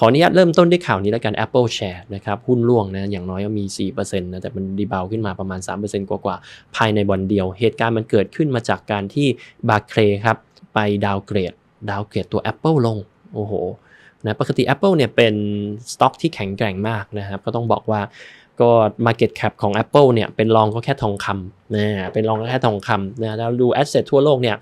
ขออนุญาตเริ่มต้นด้วยข่าวนี้แล้วกัน Apple Share นะครับหุ้นร่วงนะอย่างน้อยก็มี 4%นะแต่มันดีเบาวขึ้นมาประมาณ 3%กว่าๆ ภายในวันเดียว เหตุการณ์มันเกิดขึ้นมาจากการที่บาร์เคลครับไปดาวเกรด ดาวเกรดตัว Apple ลง โอ้โหนะปกติ Apple เนี่ยเป็นสต็อกที่แข็งแกร่งมากนะครับก็ต้องบอกว่าก็ Market Cap ของ Apple เนี่ยเป็นรองก็แค่ทองคำนะเป็นรองก็แค่ทองคำนะแล้วดู Asset ทั่วโลกเนี่ย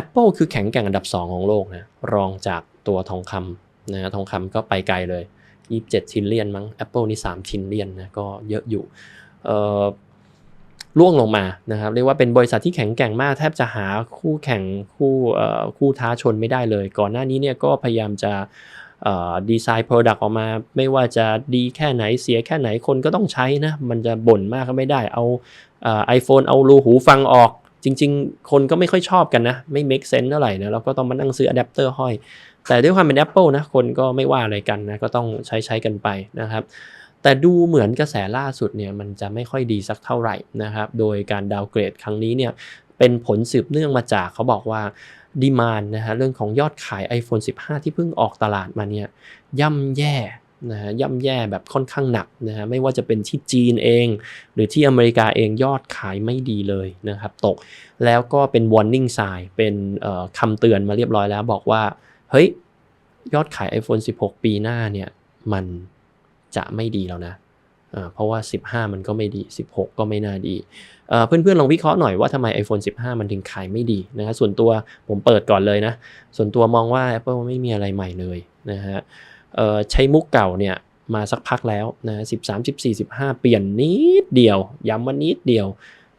Apple คือแข็งแกร่งอันดับ 2 ของโลกนะรองจากตัวทองคำ นะทองคำก็ไปไกลเลย 27ทินเลียนมั้ง Apple นี่3ทินเลียนนะก็เยอะอยู่ล่วงลงมานะครับเรียกว่าเป็นบริษัทที่แข็งแกร่งมาก แทบจะหาคู่แข่งคู่คู่ท้าชนไม่ได้เลย ก่อนหน้านี้เนี่ยก็พยายามจะดีไซน์โปรดักต์ออกมา ไม่ว่าจะดีแค่ไหนเสียแค่ไหนคนก็ต้องใช้นะ มันจะบ่นมากก็ไม่ได้เอาไอโฟนเอารูหูฟังออก จริง ๆ คนก็ไม่ค่อยชอบกันนะ ไม่ make sense เท่าไหร่นะเราก็ต้องมานั่งซื้ออะแดปเตอร์ห้อย แต่ด้วยความเป็น Apple นะคนก็ไม่ว่าอะไรกันนะก็ต้องใช้ใช้กันไปนะครับ แต่ดูเหมือนกระแสล่าสุดเนี่ยมันจะไม่ค่อยดีสักเท่าไหร่นะครับโดยการดาวเกรดครั้งนี้เนี่ยเป็นผลสืบเนื่องมาจากเขาบอกว่าดีมานนะฮะเรื่องของยอดขาย iPhone 15 ที่เพิ่งออกตลาดมาเนี่ยย่ำแย่นะฮะย่ำแย่แบบค่อนข้างหนักนะฮะไม่ว่าจะเป็นที่จีนเอง หรือที่อเมริกาเองยอดขายไม่ดีเลยนะครับตกแล้วก็เป็น warning sign เป็นคำเตือนมาเรียบร้อยแล้วบอกว่า เฮ้ย ยอดขาย iPhone 16 ปีหน้าเนี่ยมันจะไม่ดีแล้วนะเพราะว่า 15 มันก็ไม่ดี 16 ก็ไม่น่าดี เพื่อนๆ ลองวิเคราะห์หน่อยว่าทำไม iPhone 15 มันถึงขายไม่ดีนะฮะส่วนตัวผมเปิดก่อนเลยนะ ส่วนตัวมองว่า Apple ไม่มีอะไรใหม่เลยนะฮะใช้มุกเก่าเนี่ยมาสักพักแล้วนะ13 14 15 เปลี่ยนนิดเดียว ย้ำว่านิดเดียว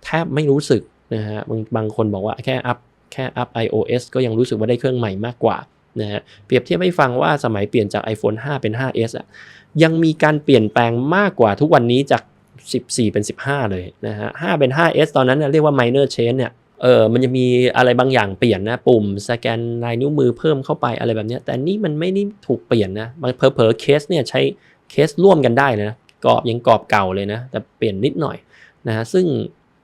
แทบไม่รู้สึกนะฮะบางบางคนบอกว่าแค่อัพแค่อัพ iOS ก็ยังรู้สึกว่าได้เครื่องใหม่มากกว่า นะฮะเปรียบเทียบให้ฟังว่าสมัยเปลี่ยนจาก iPhone 5 เป็น 5S อะยังมีการเปลี่ยนแปลงมากกว่าทุกวันนี้จาก 14 เป็น 15 เลยนะฮะ5เป็น 5S ตอนนั้นเรียกว่า minor change เนี่ยเออมันจะมีอะไรบางอย่างเปลี่ยนนะปุ่มสแกนลายนิ้วมือเพิ่มเข้าไปอะไรแบบนี้แต่นี่มันไม่ได้ถูกเปลี่ยนนะบางเพอเพอเคสเนี่ยใช้เคสร่วมกันได้เลยนะกรอบยังกรอบเก่าเลยนะ แต่เปลี่ยนนิดหน่อยนะฮะซึ่ง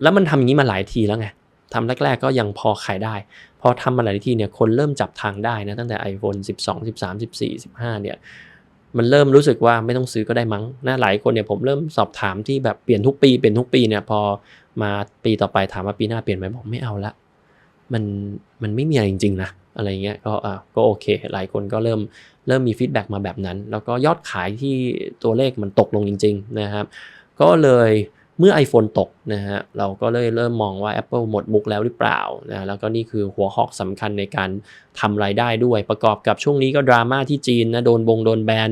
แล้วมันทำอย่างนี้มาหลายทีแล้วไง ทำแรก ๆ ก็ยังพอขายได้ พอทำมาหลายทีเนี่ยคนเริ่มจับทางได้นะตั้งแต่ iPhone 12 13 14 15เนี่ยมันเริ่มรู้สึกว่าไม่ต้องซื้อก็ได้มั้งนะหลายคนเนี่ยผมเริ่มสอบถามที่แบบเปลี่ยนทุกปีเปลี่ยนทุกปีเนี่ยพอมาปีต่อไปถามว่าปีหน้าเปลี่ยนไหมบอกไม่เอาละ มันมันไม่มีอะไรจริงๆนะอะไรเงี้ยก็อะก็โอเค หลายคนก็เริ่มเริ่มมีฟีดแบ็กมาแบบนั้น แล้วก็ยอดขายที่ตัวเลขมันตกลงจริง ๆ นะครับ ก็เลย เมื่อ iPhone ตกนะฮะเราก็เลยเริ่มมองว่า Apple หมดมุกแล้วหรือเปล่านะแล้วก็นี่คือหัวหอกสำคัญในการทำรายได้ด้วย ประกอบกับช่วงนี้ก็ดราม่าที่จีนนะโดนบงโดนแบน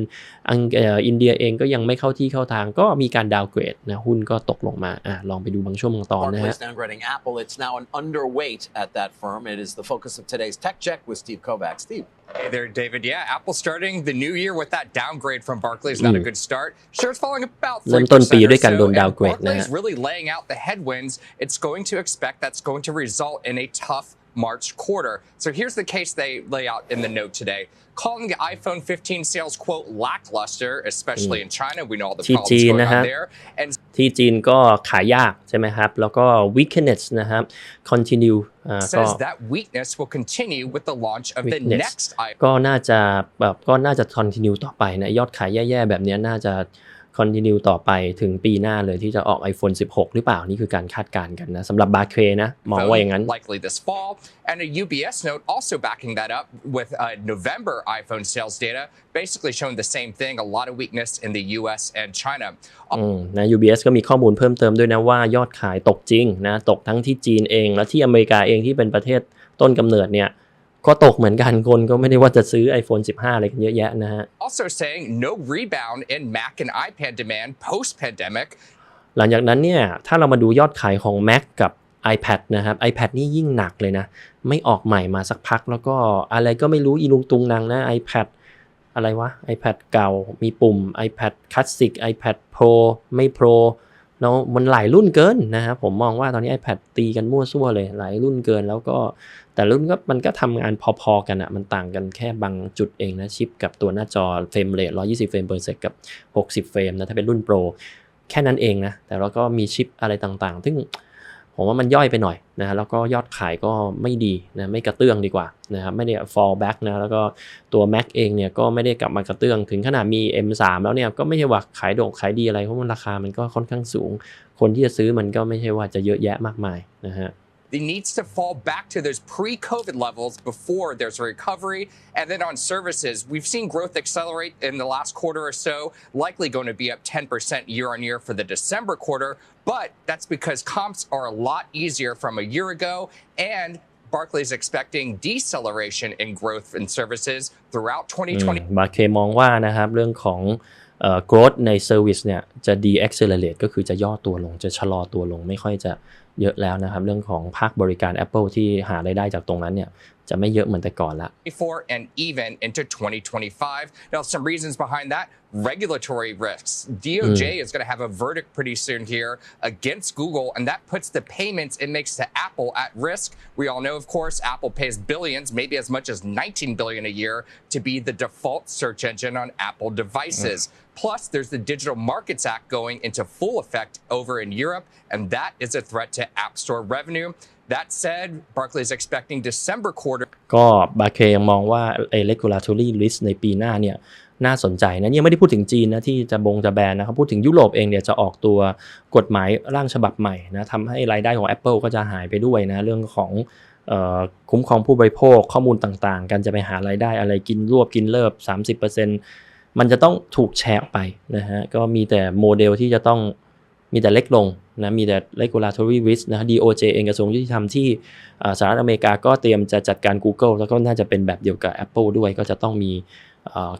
อังอินเดียเองก็ยังไม่เข้าที่เข้าทางก็มีการดาวเกรดนะหุ้นก็ตกลงมาอะลองไปดูบางช่วงบางตอนนะฮะ downgrading Apple it's now an underweight at that firm it is the focus of today's tech check with Steve Kovacs Steve Hey there, David. Yeah, Apple starting the new year with that downgrade from Barclays. Not a good start. Shares falling about เริ่ม 3% ต้นปี or ด้วยการ so, โดน and ดาวเกรดนะ Barclays ฮะ really laying out the headwinds. It's going to expect that's going to result in a tough March quarter. So here's the case they lay out in the note today. Calling the iPhone 15 sales quote lackluster, especially in China. We know all the ที่ problems จีน going นะฮะ on there. And ที่จีนก็ขายยากใช่ไหมครับ แล้วก็ weakness นะครับ continue อ่าก็ says that weakness will continue with the launch of the Weakness next iPhone. ก็น่าจะแบบก็น่าจะ continue ต่อไปนะ ยอดขายแย่ๆ แบบนี้น่าจะ continue ต่อไปถึงปีหน้าเลยที่จะออก iPhone 16 หรือเปล่า นี่คือการคาดการณ์กันนะสำหรับบาร์เคนะมองว่าอย่างนั้น likely this fall. And a UBS note also backing that up with uh, November iPhone sales data, basically showing the same thing a lot of weakness in the US and China. อืมนะ UBS ก็มีข้อมูลเพิ่มเติมด้วยนะว่ายอดขายตกจริงนะตกทั้งที่จีนเอง และที่อเมริกาเองที่เป็นประเทศต้นกำเนิดเนี่ย ก็ตกเหมือนกันคนก็ไม่ได้ว่าจะซื้อ iPhone 15 อะไรกันเยอะแยะนะฮะ Also saying no rebound in Mac and iPad demand post pandemic. หลังจากนั้นเนี่ยถ้าเรามาดูยอดขายของ Mac กับ iPad นะครับ iPad นี่ยิ่งหนักเลยนะ ไม่ออกใหม่มาสักพัก แล้วก็อะไรก็ไม่รู้อีลุงตุงนางนะ iPad อะไรวะ iPad เก่ามีปุ่ม iPad Classic iPad Pro ไม่ Pro เนามันหลายรุ่นเกินนะครับผมมองว่าตอนนี้ iPad ตีกันมั่วซั่วเลย หลายรุ่นเกินแล้วก็แต่รุ่นก็มันก็ทำงานพอๆกันอะมันต่างกันแค่บางจุดเองนะชิปกับตัวหน้าจอเฟรมเรท120เฟรมเปอร์เซกับ 60 เฟรมนะถ้าเป็นรุ่นโปรแค่นั้นเองนะแต่เราก็มีชิปอะไรต่างๆ ซึ่ง ผมว่ามันย่อยไปหน่อยนะฮะแล้วก็ยอดขายก็ไม่ดีนะไม่กระเตื้องดีกว่านะครับไม่ได้ fall back นะแล้วก็ตัว Mac เองเนี่ยก็ไม่ได้กลับมากระเตื้องถึงขนาดมี M3 แล้วเนี่ยก็ไม่ใช่ว่าขายโด่งขายดีอะไรเพราะมันราคามันก็ค่อนข้างสูง คนที่จะซื้อมันก็ไม่ใช่ว่าจะเยอะแยะมากมายนะฮะ It needs to fall back to those pre COVID levels before there's a recovery. And then on services, we've seen growth accelerate in the last quarter or so, likely going to be up 10% year on year for the December quarter. But that's because comps are a lot easier from a year ago. And Barclays expecting deceleration in growth in services throughout 2020. บาเคมองว่านะครับเรื่องของเอ่อ growth ใน service เนี่ยจะ deaccelerate ก็คือจะย่อตัวลงจะชะลอตัวลงไม่ค่อยจะ เยอะแล้วนะครับ เรื่องของภาคบริการ Apple ที่หารายได้จากตรงนั้นเนี่ย จะไม่เยอะเหมือนแต่ก่อนละ 2024 and even into 2025. Now, some reasons behind that regulatory risks. DOJ is going to have a verdict pretty soon here against Google, and that puts the payments it makes to Apple at risk. We all know, of course, Apple pays billions, maybe as much as 19 billion a year, to be the default search engine on Apple devices. Plus, there's the Digital Markets Act going into full effect over in Europe, and that is a threat to App Store revenue. That said, Barclays expecting December quarter ก็บาเคยังมองว่าไอ้ regulatory risk ในปีหน้าเนี่ยน่าสนใจนะยังไม่ได้พูดถึงจีนนะที่จะบงจะแบนนะเขาพูดถึงยุโรปเองเนี่ยจะออกตัวกฎหมายร่างฉบับใหม่นะทำให้รายได้ของ Apple ก็จะหายไปด้วยนะเรื่องของออคุ้มครองผู้บริโภคข้อมูลต่างๆ กันจะไปหารายได้อะไรกินรวบกินเลิบ 30%มันจะต้องถูกแชร์ไปนะฮะก็มีแต่โมเดลที่จะต้อง มีแต่เล็กลงนะมีแต่ regulatory risk นะ DOJ เองกระทรวงยุติธรรมที่สหรัฐอเมริกาก็เตรียมจะจัดการ Google แล้วก็น่าจะเป็นแบบเดียวกับ Apple ด้วยก็จะต้องมี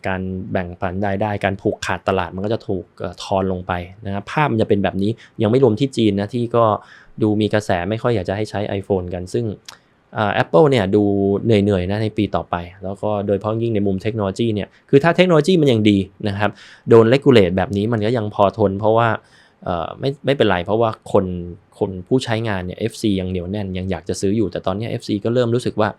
การแบ่งปันรายได้ การผูกขาดตลาดมันก็จะถูกทอนลงไปนะครับภาพมันจะเป็นแบบนี้ยังไม่รวมที่จีนนะที่ก็ดูมีกระแสไม่ค่อยอยากจะให้ใช้ iPhone กันซึ่งแอ่า Apple เนี่ยดูเหนื่อยๆนะในปีต่อไป แล้วก็โดยเฉพาะยิ่งในมุมเทคโนโลยีเนี่ยคือถ้าเทคโนโลยีมันยังดีนะครับ โดนเลกูเลตแบบนี้มันก็ยังพอทน เพราะว่า ไม่ไม่เป็นไรเพราะว่าคนคนผู้ใช้งานเนี่ย FC ยังเหนียวแน่นยังอยากจะซื้ออยู่ แต่ตอนเนี้ย FC ก็เริ่มรู้สึกว่า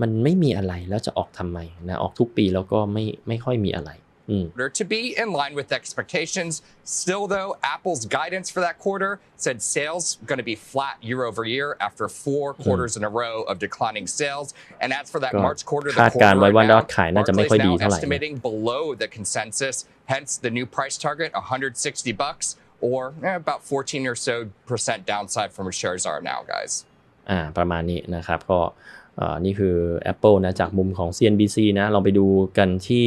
มันไม่มีอะไรแล้วจะออกทำไมนะออกทุกปีแล้วก็ไม่ไม่ค่อยมีอะไรอืม quarter to be in line with expectations. Still, though, Apple's guidance for that quarter said sales going to be flat year over year after four quarters in a row of declining sales. And as for that ก็ March quarter, the คาดการณ์ quarter ไว้ว่า right ยอ now, ดขายน่าจะไม่ค่อย Barclays ดี now เท่าไหร่นะ estimating below the consensus. Hence, the new price target 160 bucks, or eh, about 14 or so percent downside from where shares are now, guys. อ่าประมาณนี้นะครับก็เอ่อนี่คือ Apple นะจากมุมของ CNBC นะเราไปดูกันที่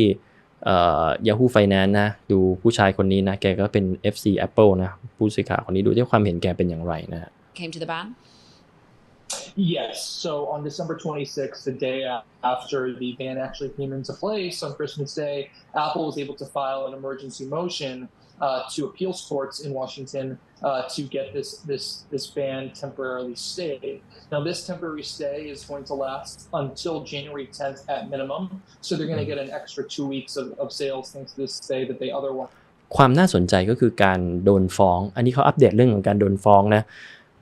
เอ่อ Yahoo Finance นะดูผู้ชายคนนี้นะแกก็เป็น FC Apple นะผู้สื่อข่าวคนนี้ดูที่ความเห็นแกเป็นอย่างไรนะฮะ came to the ban? Yes. So on December 26th, the day a- after the ban actually came into place on Christmas Day, Apple was able to file an emergency motion uh, to appeals courts in Washington uh, to get this this this ban temporarily stayed. Now, this temporary stay is going to last until January 10th at minimum. So they're going to get an extra two weeks of, of sales thanks to this stay that they otherwise. ความน่าสนใจก็คือการโดนฟ้อง อันนี้เขาอัปเดตเรื่องของการโดนฟ้องนะ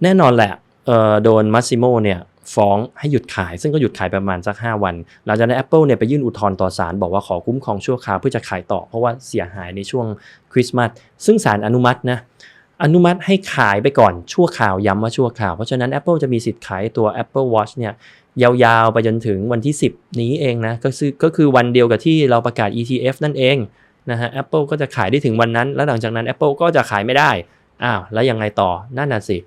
แน่นอนแหละเอ่อโดนมัสซิโมเนี่ย ฟ้องให้หยุดขาย ซึ่งก็หยุดขายประมาณสัก 5 วันหลังจากนั้น Apple เนี่ยไปยื่นอุทธรณ์ต่อศาลบอกว่าขอคุ้มครองชั่วคราวเพื่อจะขายต่อเพราะว่าเสียหายในช่วงคริสต์มาสซึ่งศาลอนุมัตินะอนุมัติให้ขายไปก่อนชั่วคราวย้ำว่าชั่วคราว เพราะฉะนั้น Apple จะมีสิทธิ์ขายตัว Apple Watch เนี่ยยาวๆ ไปจนถึงวันที่ 10 นี้เองนะก็คือก็คือวันเดียวกับที่เราประกาศ ETF นั่นเองนะฮะ Apple ก็จะขายได้ถึงวันนั้น แล้วหลังจากนั้น Apple ก็จะขายไม่ได้อ้าวแล้วยังไงต่อนั่นน่ะสิ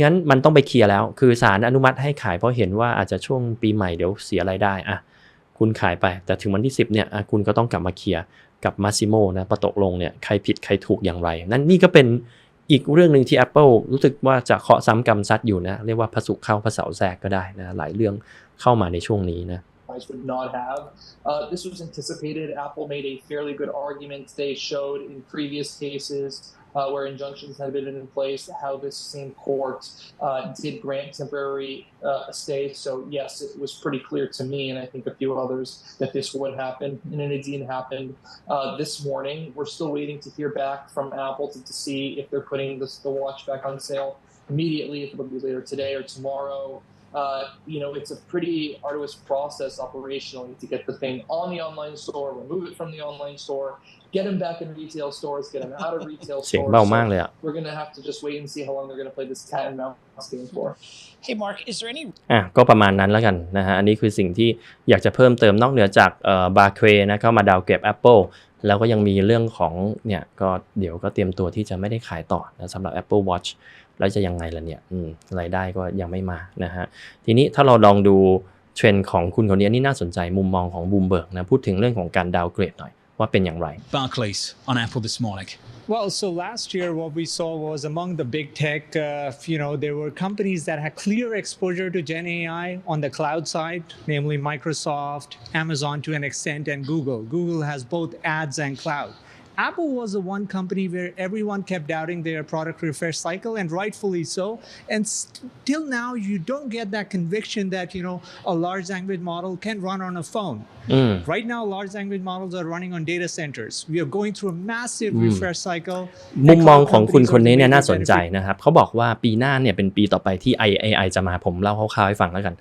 งั้นมันต้องไปเคลียร์แล้ว คือศาลอนุมัติให้ขายเพราะเห็นว่าอาจจะช่วงปีใหม่เดี๋ยวเสียรายได้อะคุณขายไป แต่ถึงวันที่ 10เนี่ยคุณก็ต้องกลับมาเคลียร์กับมาซิโมนะประตกลงเนี่ยใครผิดใครถูกอย่างไร นั่นนี่ก็เป็นอีกเรื่องหนึ่งที่ Apple รู้สึกว่าจะเคาะซ้ำกรรมซัดอยู่นะ เรียกว่าพระสุเข้าพระเสาแทรกก็ได้นะหลายเรื่องเข้ามาในช่วงนี้นะ would not have. Uh, this was anticipated. Apple made a fairly good argument. They showed in previous cases uh, where injunctions had been in place how this same court uh, did grant temporary uh, stay. So yes, it was pretty clear to me and I think a few others that this would happen, and it indeed happened uh, this morning. We're still waiting to hear back from Apple to, to see if they're putting this, the watch back on sale immediately, if it'll be later today or tomorrow. uh, you know, it's a pretty arduous process operationally to get the thing on the online store, remove it from the online store, get them back in retail stores, get them out of retail เสียง stores. เบามาก So เลยอะ we're gonna have to just wait and see how long they're gonna play this cat and mouse game for. Hey, Mark, is there any อะก็ประมาณนั้นแล้วกันนะฮะ อันนี้คือสิ่งที่อยากจะเพิ่มเติมนอกเหนือจากเอ่อบาร์เครนะเข้ามาดาวเก็บ Apple แล้วก็ยังมีเรื่องของเนี่ยก็เดี๋ยวก็เตรียมตัวที่จะไม่ได้ขายต่อนะสำหรับ Apple Watch แล้วจะยังไงล่ะเนี่ยอืมรายได้ก็ยังไม่มานะฮะ ทีนี้ถ้าเราลองดูเทรนด์ของคุณคนนี้นี่น่าสนใจมุมมองของบูมเบิร์กนะพูดถึงเรื่องของการดาวเกรดหน่อย ว่าเป็นอย่างไร Barclays on Apple this morning. Well, so last year, what we saw was among the big tech, uh, you know, there were companies that had clear exposure to Gen AI on the cloud side, namely Microsoft, Amazon to an extent, and Google. Google has both ads and cloud. Apple was the one company where everyone kept doubting their product refresh cycle, and rightfully so. And still now, you don't get that conviction that, you know, a large language model can run on a phone. อืม Right now, large language models are running on data centers. We are going through a massive refresh cycle. มุม and มอง cloud ของคุณ companies คน are นี้ the เนี่ย major น่าสนใจ benefit- นะครับเขาบอกว่าปีหน้าเนี่ยเป็นปีต่อไปที่ AI จะมาผมเล่าคร่าวๆให้ฟังแล้วกัน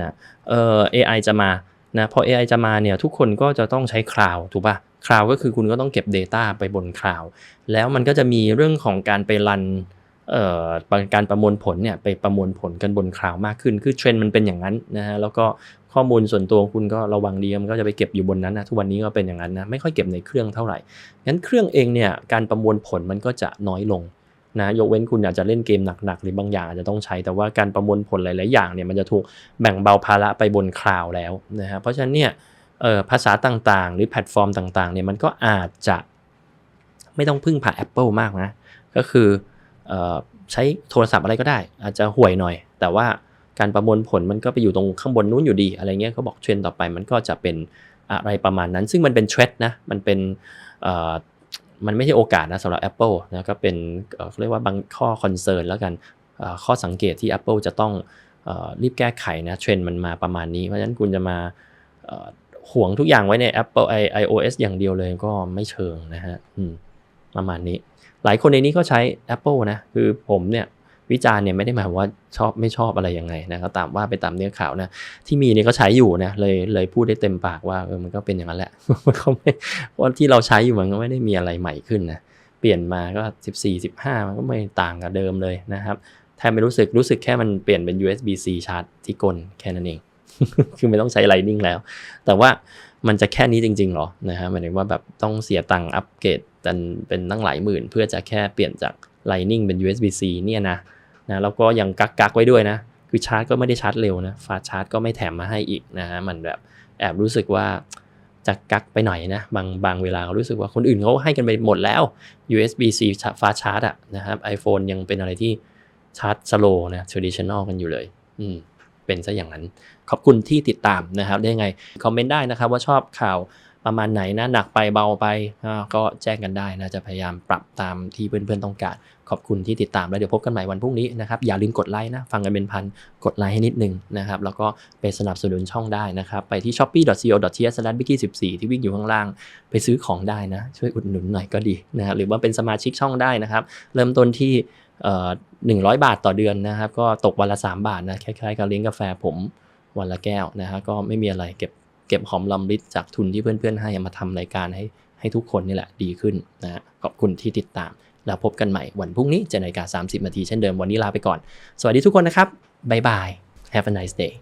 นะเอ่อ AI จะมานะพอ AI จะมาเนี่ยทุกคนก็จะต้องใช้คลาวถูกป่ะ คลาวก็คือคุณก็ต้องเก็บ Data ไปบนคลาวแล้วมันก็จะมีเรื่องของการไปรันการประมวลผลเนี่ยไปประมวลผลกันบนคลาวมากขึ้น คือเทรนด์มันเป็นอย่างนั้นนะฮะแล้วก็ข้อมูลส่วนตัวคุณก็ระวังดีมันก็จะไปเก็บอยู่บนนั้นนะทุกวันนี้ก็เป็นอย่างนั้นนะไม่ค่อยเก็บในเครื่องเท่าไหร่งั้นเครื่องเองเนี่ยการประมวลผลมันก็จะน้อยลงนะยกเว้นคุณอยากจะเล่นเกมหนักๆ หรือบางอย่างอาจจะต้องใช้แต่ว่าการประมวลผลหลายๆอย่างเนี่ยมันจะถูกแบ่งเบาภาระไปบนคลาวแล้วนะฮะเพราะฉะนั้นเนี่ย ภาษาต่างๆ หรือแพลตฟอร์มต่างๆเนี่ยมันก็อาจจะไม่ต้องพึ่งพา Apple มากนะ ก็คือออใช้โทรศัพท์อะไรก็ได้ อาจจะห่วยหน่อย แต่ว่าการประมวลผลมันก็ไปอยู่ตรงข้างบนนู้นอยู่ดี อะไรเงี้ยเขาบอกเทรนต่อไปมันก็จะเป็นอะไรประมาณนั้น ซึ่งมันเป็นเทรดนะมันเป็นมันไม่ใช่โอกาสนะสำหรับ Apple นะก็เป็นเขาเรียกว่าบางข้อคอนเซิร์นแล้วกันข้อสังเกตที่ Apple จะต้องอรีบแก้ไขนะเทรนมันมาประมาณนี้ เพราะฉะนั้นคุณจะมา ห่วงทุกอย่างไว้ใน Apple i iOS อย่างเดียวเลยก็ไม่เชิงนะฮะประมาณนี้ หลายคนในนี้ก็ใช้ Apple นะ คือผมเนี่ยวิจารณ์เนี่ยไม่ได้หมายว่าชอบไม่ชอบอะไรยังไงนะก็ตามว่าไปตามเนื้อข่าวนะ ที่มีเนี่ยก็ใช้อยู่นะเลยเลยพูดได้เต็มปากว่าเออมันก็เป็นอย่างนั้นแหละมันก็ไม่เพราะที่เราใช้อยู่มันก็ไม่ได้มีอะไรใหม่ขึ้นนะเปลี่ยนมาก็ 14 15 มันก็ไม่ต่างกับเดิมเลยนะครับแทบไม่รู้สึกรู้สึกแค่มันเปลี่ยนเป็น USB-C ชาร์จที่ก้นแค่นั้นเอง คือไม่ต้องใช้ Lightning แล้ว แต่ว่ามันจะแค่นี้จริงๆหรอนะฮะหมายถึงว่าแบบต้องเสียตังค์อัปเกรดเป็นเป็นตั้งหลายหมื่น เพื่อจะแค่เปลี่ยนจาก Lightning เป็น USB-C เนี่ยนะนะแล้วก็ยังกักกักไว้ด้วยนะ คือชาร์จก็ไม่ได้ชาร์จเร็วนะฟาชาร์จก็ไม่แถมมาให้อีกนะฮะมันแบบแอบรู้สึกว่าจะกักไปหน่อยนะ บางบางเวลารู้สึกว่าคนอื่นเขาให้กันไปหมดแล้ว USB-C ฟาชาร์จอะนะครับ iPhone ยังเป็นอะไรที่ชาร์จสโลนะ traditional กันอยู่เลย อืม เป็นซะอย่างนั้น ขอบคุณที่ติดตามนะครับ ได้ไง คอมเมนต์ได้นะครับว่าชอบข่าวประมาณไหนนะหนักไปเบาไปก็แจ้งกันได้นะจะพยายามปรับตามที่เพื่อนๆต้องการ ขอบคุณที่ติดตามแล้วเดี๋ยวพบกันใหม่วันพรุ่งนี้นะครับอย่าลืมกดไลค์นะฟังกันเป็นพันกดไลค์ให้นิดนึงนะครับแล้วก็ไปสนับสนุนช่องได้นะครับไปที่ shopee.co.th/biggie14 ที่วิ่งอยู่ข้างล่าง ไปซื้อของได้นะ ช่วยอุดหนุนหน่อยก็ดีนะฮะหรือว่าเป็นสมาชิกช่องได้นะครับ เริ่มต้นที่ เอ่อ100บาทต่อเดือนนะครับ ก็ตกวันละ3บาทนะคล้ายๆกับเลี้ยงกาแฟผมวันละแก้วนะฮะก็ไม่มีอะไรเก็บเก็บหอมรอมริบจากทุนที่เพื่อนๆให้มาทำรายการให้ให้ทุกคนนี่แหละดีขึ้นนะฮะขอบคุณที่ติดตาม แล้วพบกันใหม่วันพรุ่งนี้เจ็ดนาฬิกา30นาทีเช่นเดิมวันนี้ลาไปก่อน สวัสดีทุกคนนะครับบ๊ายบาย Have a nice day